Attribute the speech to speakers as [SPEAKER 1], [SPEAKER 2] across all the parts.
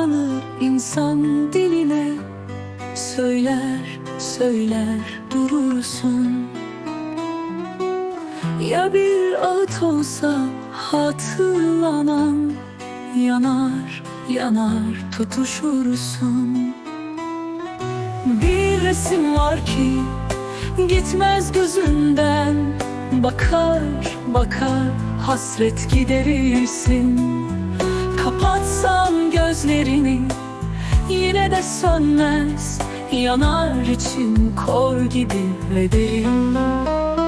[SPEAKER 1] yalanı insan diline Söyler, söyler durursun. Ya bir ağıt olsa hatırlanan Yanar, yanar tutuşursun. Bir resim var ki gitmez gözünden Bakar, bakar hasret giderirsin. Kapatsam gözlerini Yine de sönmez Yanar için kor gibi ve derin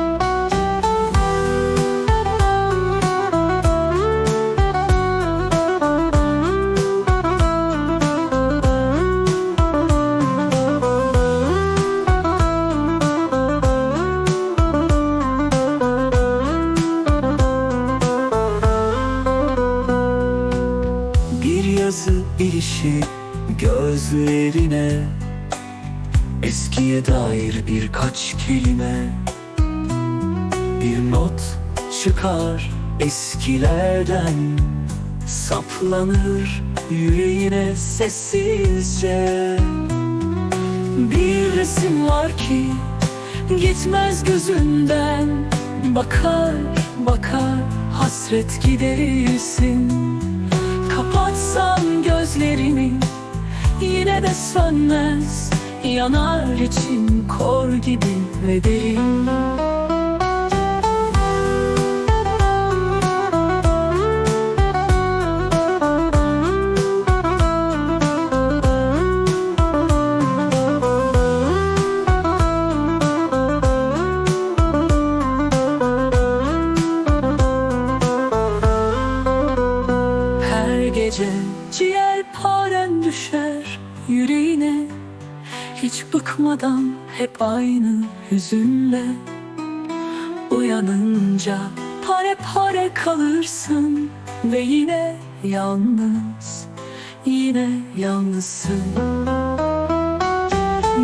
[SPEAKER 1] ilişi gözlerine. Eskiye dair birkaç kelime. Bir not çıkar eskilerden. Saplanır yüreğine sessizce. Bir resim var ki gitmez gözünden. Bakar bakar hasret giderirsin Kapatsan gözlerini Yine de sönmez Yanar için kor gibi ve derin ciğer paren düşer yüreğine. Hiç bıkmadan hep aynı hüzünle. Uyanınca pare pare kalırsın Ve yine yalnız, yine yalnızsın.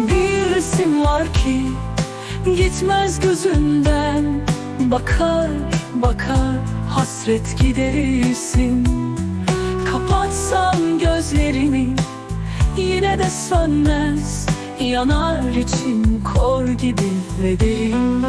[SPEAKER 1] Bir resim var ki gitmez gözünden. Bakar, bakar hasret giderirsin Gözlerini Yine de sönmez Yanar için kor gibi ve derin